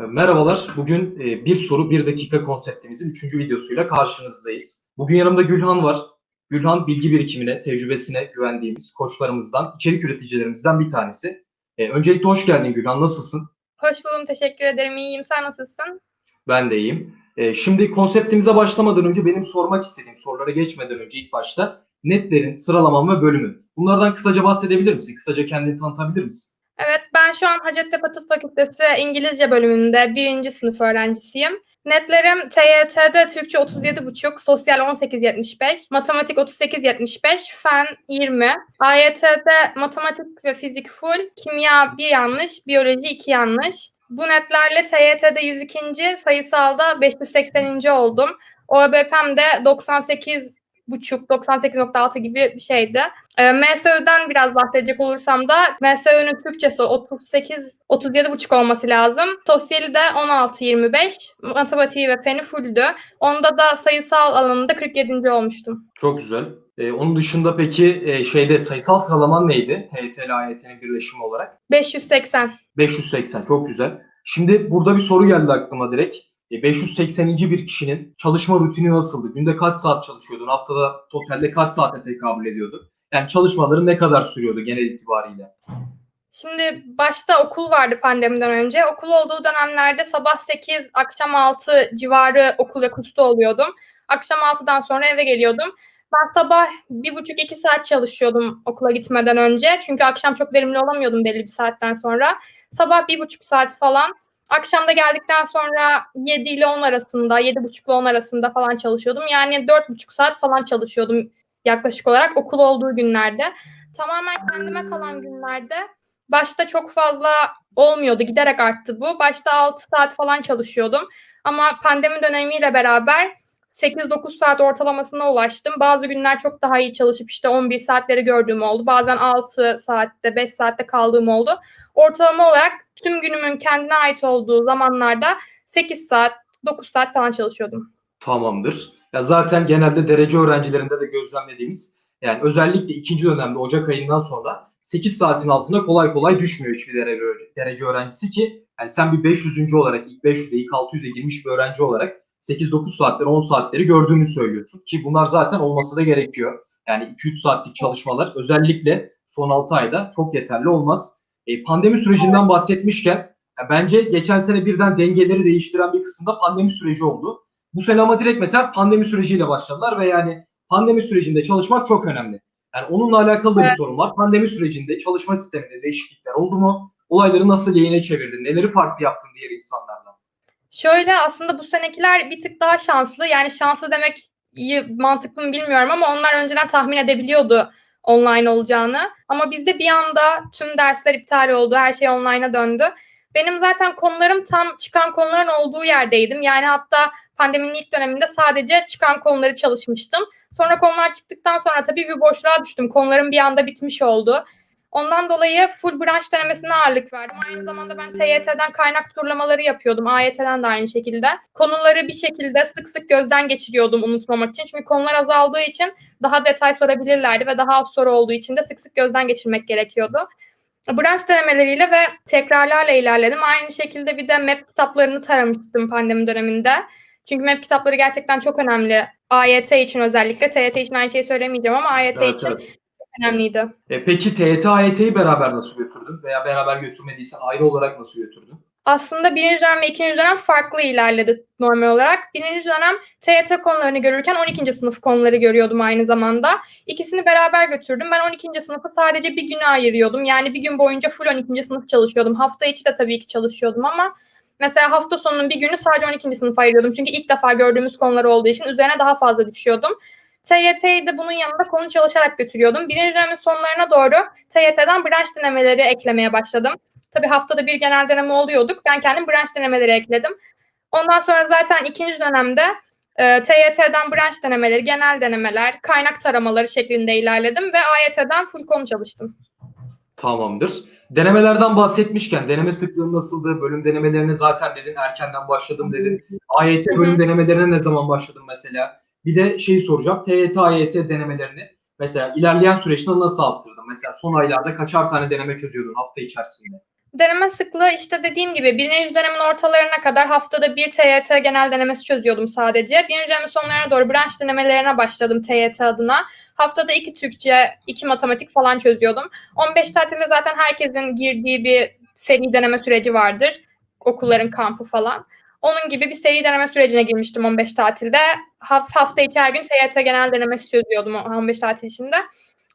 E, Merhabalar. Bugün e, bir soru bir dakika konseptimizin üçüncü videosuyla karşınızdayız. Bugün yanımda Gülhan var. Gülhan bilgi birikimine, tecrübesine güvendiğimiz koçlarımızdan, içerik üreticilerimizden bir tanesi. E, öncelikle hoş geldin Gülhan. Nasılsın? Hoş buldum, teşekkür ederim. İyiyim. Sen nasılsın? Ben de iyiyim. Şimdi konseptimize başlamadan önce benim sormak istediğim sorulara geçmeden önce ilk başta netlerin, sıralaman ve bölümün. Bunlardan kısaca bahsedebilir misin? Kısaca kendini tanıtabilir misin? Evet, ben şu an Hacettepe Tıp Fakültesi İngilizce bölümünde birinci sınıf öğrencisiyim. Netlerim TYT'de Türkçe 37,5, Sosyal 18,75, Matematik 38,75, Fen 20. AYT'de Matematik ve Fizik full, Kimya 1 yanlış, Biyoloji 2 yanlış. Bu netlerle TYT'de 102. sayısalda 580. oldum. OBP'm 98 buçuk 98.6 gibi bir şeydi. E, MSÖ'den biraz bahsedecek olursam da MSÖ'nün Türkçesi 38 37 buçuk olması lazım. Sosyali de 16 25, matematiği ve feni fulldü. Onda da sayısal alanında 47. olmuştum. Çok güzel. E, onun dışında peki e, şeyde sayısal sıralaman neydi? TYT ile AYT'nin birleşimi olarak. 580. 580 çok güzel. Şimdi burada bir soru geldi aklıma direkt. E, 580. bir kişinin çalışma rutini nasıldı? Günde kaç saat çalışıyordun? Haftada totalde kaç saate tekabül ediyordu? Yani çalışmaları ne kadar sürüyordu genel itibariyle? Şimdi başta okul vardı pandemiden önce. Okul olduğu dönemlerde sabah 8, akşam 6 civarı okul ve kursta oluyordum. Akşam 6'dan sonra eve geliyordum. Ben sabah bir buçuk iki saat çalışıyordum okula gitmeden önce. Çünkü akşam çok verimli olamıyordum belli bir saatten sonra. Sabah bir buçuk saat falan. Akşamda geldikten sonra 7 ile 10 arasında, 7 buçuk ile 10 arasında falan çalışıyordum. Yani dört buçuk saat falan çalışıyordum yaklaşık olarak okul olduğu günlerde. Tamamen kendime kalan günlerde başta çok fazla olmuyordu. Giderek arttı bu. Başta 6 saat falan çalışıyordum. Ama pandemi dönemiyle beraber 8-9 saat ortalamasına ulaştım. Bazı günler çok daha iyi çalışıp işte 11 saatleri gördüğüm oldu. Bazen 6 saatte, 5 saatte kaldığım oldu. Ortalama olarak tüm günümün kendine ait olduğu zamanlarda 8 saat, 9 saat falan çalışıyordum. Tamamdır. Ya zaten genelde derece öğrencilerinde de gözlemlediğimiz yani özellikle ikinci dönemde Ocak ayından sonra 8 saatin altına kolay kolay düşmüyor hiçbir derece, derece öğrencisi ki yani sen bir 500. olarak ilk 500'e ilk 600'e girmiş bir öğrenci olarak 8-9 saatleri 10 saatleri gördüğünü söylüyorsun ki bunlar zaten olması da gerekiyor. Yani 2-3 saatlik çalışmalar özellikle son 6 ayda çok yeterli olmaz. E, pandemi sürecinden bahsetmişken ya bence geçen sene birden dengeleri değiştiren bir kısımda pandemi süreci oldu. Bu sene ama direkt mesela pandemi süreciyle başladılar ve yani pandemi sürecinde çalışmak çok önemli. Yani onunla alakalı da bir Evet. sorun var. Pandemi sürecinde çalışma sisteminde değişiklikler oldu mu? Olayları nasıl lehine çevirdin? Neleri farklı yaptın diğer insanlardan? Şöyle aslında bu senekiler bir tık daha şanslı. Yani şanslı demek iyi mantıklı mı bilmiyorum ama onlar önceden tahmin edebiliyordu online olacağını. Ama bizde bir anda tüm dersler iptal oldu. Her şey online'a döndü. Benim zaten konularım tam çıkan konuların olduğu yerdeydim. Yani hatta pandeminin ilk döneminde sadece çıkan konuları çalışmıştım. Sonra konular çıktıktan sonra tabii bir boşluğa düştüm. Konularım bir anda bitmiş oldu. Ondan dolayı full branş denemesine ağırlık verdim. Aynı zamanda ben TYT'den kaynak turlamaları yapıyordum. AYT'den de aynı şekilde. Konuları bir şekilde sık sık gözden geçiriyordum unutmamak için. Çünkü konular azaldığı için daha detay sorabilirlerdi ve daha az soru olduğu için de sık sık gözden geçirmek gerekiyordu. Branş denemeleriyle ve tekrarlarla ilerledim. Aynı şekilde bir de MEP kitaplarını taramıştım pandemi döneminde. Çünkü MEP kitapları gerçekten çok önemli. AYT için özellikle. TYT için aynı şeyi söylemeyeceğim ama AYT Evet, için evet. Önemliydi. E, peki TYT, AYT'yi beraber nasıl götürdün? Veya beraber götürmediysen ayrı olarak nasıl götürdün? Aslında birinci dönem ve ikinci dönem farklı ilerledi normal olarak. Birinci dönem TYT konularını görürken 12. sınıf konuları görüyordum aynı zamanda. İkisini beraber götürdüm. Ben 12. sınıfı sadece bir güne ayırıyordum. Yani bir gün boyunca full 12. sınıf çalışıyordum. Hafta içi de tabii ki çalışıyordum ama mesela hafta sonunun bir günü sadece 12. sınıfa ayırıyordum. Çünkü ilk defa gördüğümüz konular olduğu için üzerine daha fazla düşüyordum. TYT'yi de bunun yanında konu çalışarak götürüyordum. Birinci dönemin sonlarına doğru TYT'den branş denemeleri eklemeye başladım. Tabii haftada bir genel deneme oluyorduk. Ben kendim branş denemeleri ekledim. Ondan sonra zaten ikinci dönemde e, TYT'den branş denemeleri, genel denemeler, kaynak taramaları şeklinde ilerledim ve AYT'den full konu çalıştım. Tamamdır. Denemelerden bahsetmişken deneme sıklığı nasıldı? Bölüm denemelerine zaten dedin erkenden başladım dedin. AYT bölüm denemelerine ne zaman başladın mesela? Bir de şeyi soracağım. TYT, AYT denemelerini mesela ilerleyen süreçte nasıl arttırdın? Mesela son aylarda kaçar tane deneme çözüyordun hafta içerisinde? Deneme sıklığı işte dediğim gibi birinci dönemin ortalarına kadar haftada bir TYT genel denemesi çözüyordum sadece. Birinci dönemin sonlarına doğru branş denemelerine başladım TYT adına. Haftada iki Türkçe, iki matematik falan çözüyordum. 15 tatilde zaten herkesin girdiği bir seri deneme süreci vardır. Okulların kampı falan. Onun gibi bir seri deneme sürecine girmiştim 15 tatilde. Haf- hafta içi her gün TYT genel denemesi çözüyordum o 15 tatil içinde.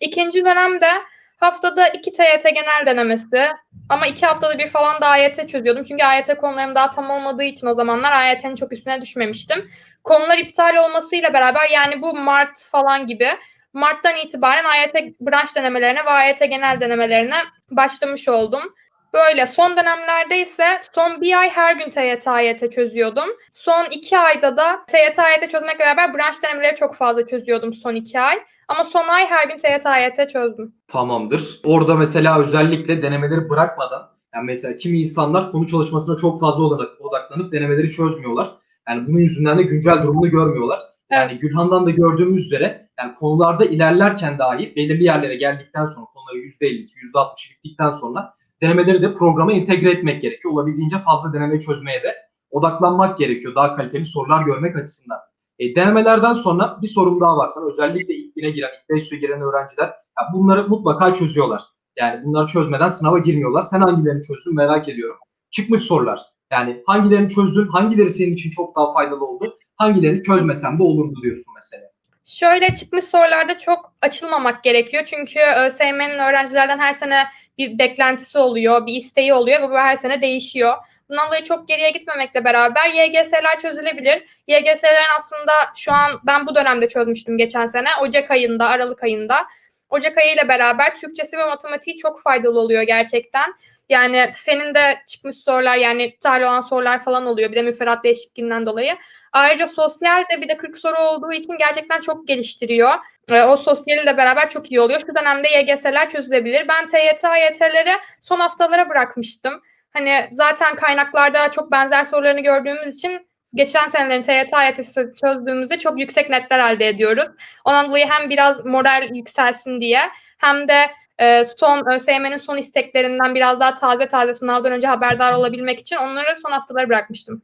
İkinci dönemde haftada iki TYT genel denemesi ama iki haftada bir falan da AYT çözüyordum. Çünkü AYT konularım daha tam olmadığı için o zamanlar AYT'nin çok üstüne düşmemiştim. Konular iptal olmasıyla beraber yani bu Mart falan gibi Mart'tan itibaren AYT branş denemelerine ve AYT genel denemelerine başlamış oldum. Böyle son dönemlerde ise son bir ay her gün TYT AYT çözüyordum. Son iki ayda da TYT AYT çözmekle beraber branş denemeleri çok fazla çözüyordum son iki ay. Ama son ay her gün TYT AYT çözdüm. Tamamdır. Orada mesela özellikle denemeleri bırakmadan yani mesela kimi insanlar konu çalışmasına çok fazla olarak odaklanıp denemeleri çözmüyorlar. Yani bunun yüzünden de güncel durumunu görmüyorlar. Yani Gülhan'dan da gördüğümüz üzere yani konularda ilerlerken dahi belirli yerlere geldikten sonra konuları %50'si %60'ı bittikten sonra denemeleri de programa entegre etmek gerekiyor. Olabildiğince fazla deneme çözmeye de odaklanmak gerekiyor daha kaliteli sorular görmek açısından. E, denemelerden sonra bir sorum daha var sana. Özellikle ilk bine giren, ilk 500'e giren öğrenciler ya bunları mutlaka çözüyorlar. Yani bunları çözmeden sınava girmiyorlar. Sen hangilerini çözdün merak ediyorum. Çıkmış sorular. Yani hangilerini çözdün, hangileri senin için çok daha faydalı oldu, hangilerini çözmesem de olurdu diyorsun mesela. Şöyle çıkmış sorularda çok açılmamak gerekiyor. Çünkü ÖSYM'nin öğrencilerden her sene bir beklentisi oluyor, bir isteği oluyor ve bu her sene değişiyor. Bundan dolayı çok geriye gitmemekle beraber YGS'ler çözülebilir. YGS'lerin aslında şu an ben bu dönemde çözmüştüm geçen sene. Ocak ayında, Aralık ayında. Ocak ayı ile beraber Türkçesi ve matematiği çok faydalı oluyor gerçekten. Yani senin de çıkmış sorular yani iptal olan sorular falan oluyor. Bir de müfredat değişikliğinden dolayı. Ayrıca sosyal de bir de 40 soru olduğu için gerçekten çok geliştiriyor. E, o sosyaliyle beraber çok iyi oluyor. Şu dönemde YGS'ler çözülebilir. Ben TYT, AYT'leri son haftalara bırakmıştım. Hani zaten kaynaklarda çok benzer sorularını gördüğümüz için geçen senelerin TYT, AYT'si çözdüğümüzde çok yüksek netler elde ediyoruz. Ondan dolayı hem biraz moral yükselsin diye hem de e, son ÖSYM'nin son isteklerinden biraz daha taze taze sınavdan önce haberdar olabilmek için onları son haftalara bırakmıştım.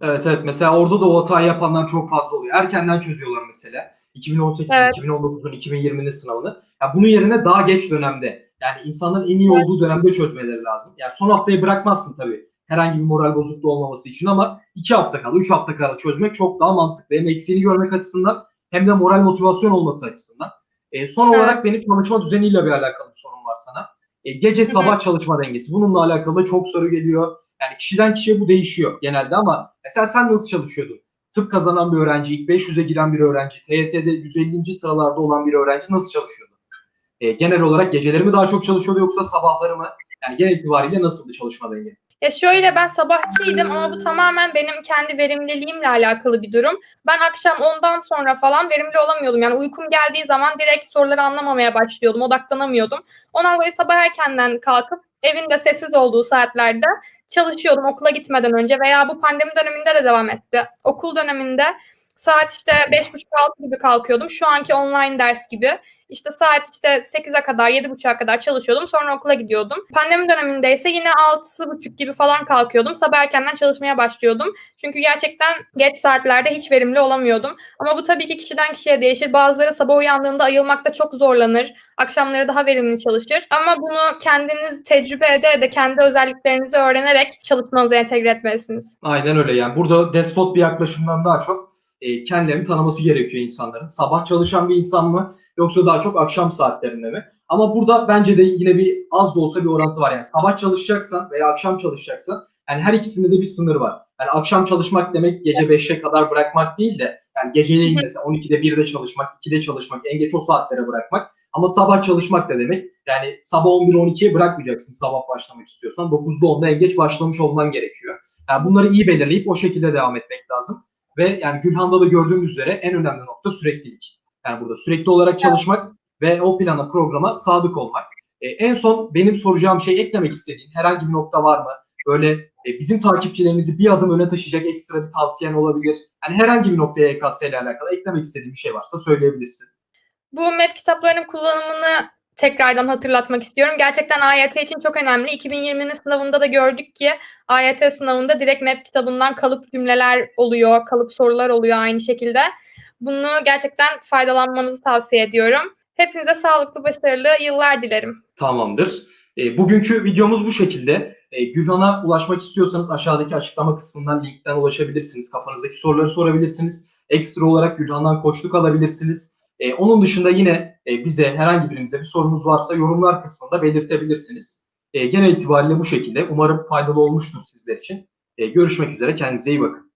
Evet evet mesela orada da o hatayı yapanlar çok fazla oluyor. Erkenden çözüyorlar mesela. 2018'in, Evet. 2019'un, 2020'nin sınavını. Ya bunun yerine daha geç dönemde yani insanların en iyi olduğu dönemde çözmeleri lazım. Yani son haftayı bırakmazsın tabii. Herhangi bir moral bozukluğu olmaması için ama 2 hafta kala, 3 hafta kala çözmek çok daha mantıklı. Hem eksiğini görmek açısından hem de moral motivasyon olması açısından. E, son Evet. olarak benim çalışma düzeniyle bir alakalı bir sorum var sana. E, gece sabah çalışma dengesi. Bununla alakalı çok soru geliyor. Yani kişiden kişiye bu değişiyor genelde ama mesela sen nasıl çalışıyordun? Tıp kazanan bir öğrenci, ilk 500'e giren bir öğrenci, TYT'de 150. sıralarda olan bir öğrenci nasıl çalışıyordu? E, genel olarak geceleri mi daha çok çalışıyordu yoksa sabahları mı? Yani genel itibariyle nasıldı çalışma dengesi? Ya şöyle ben sabahçıydım ama bu tamamen benim kendi verimliliğimle alakalı bir durum. Ben akşam ondan sonra falan verimli olamıyordum. Yani uykum geldiği zaman direkt soruları anlamamaya başlıyordum, odaklanamıyordum. Ondan dolayı sabah erkenden kalkıp evinde sessiz olduğu saatlerde çalışıyordum okula gitmeden önce veya bu pandemi döneminde de devam etti. Okul döneminde saat işte 5.30-6 gibi kalkıyordum. Şu anki online ders gibi. İşte saat işte 8'e kadar, 7.30'a kadar çalışıyordum. Sonra okula gidiyordum. Pandemi döneminde ise yine 6.30 gibi falan kalkıyordum. Sabah erkenden çalışmaya başlıyordum. Çünkü gerçekten geç saatlerde hiç verimli olamıyordum. Ama bu tabii ki kişiden kişiye değişir. Bazıları sabah uyandığında ayılmakta çok zorlanır. Akşamları daha verimli çalışır. Ama bunu kendiniz tecrübe ede ede kendi özelliklerinizi öğrenerek çalışmanıza entegre etmelisiniz. Aynen öyle yani burada despot bir yaklaşımdan daha çok e, kendilerini tanıması gerekiyor insanların. Sabah çalışan bir insan mı yoksa daha çok akşam saatlerinde mi? Ama burada bence de yine bir az da olsa bir orantı var. Yani sabah çalışacaksan veya akşam çalışacaksan yani her ikisinde de bir sınır var. Yani akşam çalışmak demek gece 5'e kadar bırakmak değil de yani geceleyin mesela 12'de 1'de çalışmak, 2'de çalışmak, en geç o saatlere bırakmak. Ama sabah çalışmak da demek yani sabah 11-12'ye bırakmayacaksın sabah başlamak istiyorsan. 9'da 10'da en geç başlamış olman gerekiyor. Yani bunları iyi belirleyip o şekilde devam etmek lazım. Ve yani Gülhan'da da gördüğümüz üzere en önemli nokta süreklilik. Yani burada sürekli olarak çalışmak ve o plana programa sadık olmak. E, en son benim soracağım şey eklemek istediğin herhangi bir nokta var mı? Böyle e, bizim takipçilerimizi bir adım öne taşıyacak ekstra bir tavsiyen olabilir. Yani herhangi bir noktaya EKS ile alakalı eklemek istediğin bir şey varsa söyleyebilirsin. Bu map kitaplarının kullanımını tekrardan hatırlatmak istiyorum. Gerçekten AYT için çok önemli. 2020'nin sınavında da gördük ki AYT sınavında direkt MEP kitabından kalıp cümleler oluyor, kalıp sorular oluyor aynı şekilde. Bunu gerçekten faydalanmanızı tavsiye ediyorum. Hepinize sağlıklı, başarılı yıllar dilerim. Tamamdır. E, bugünkü videomuz bu şekilde. E, Gülhan'a ulaşmak istiyorsanız aşağıdaki açıklama kısmından linkten ulaşabilirsiniz. Kafanızdaki soruları sorabilirsiniz. Ekstra olarak Gülhan'dan koçluk alabilirsiniz. E, onun dışında yine e, bize herhangi birimize bir sorunuz varsa yorumlar kısmında belirtebilirsiniz. E, genel itibariyle bu şekilde. Umarım faydalı olmuştur sizler için. E, görüşmek üzere. Kendinize iyi bakın.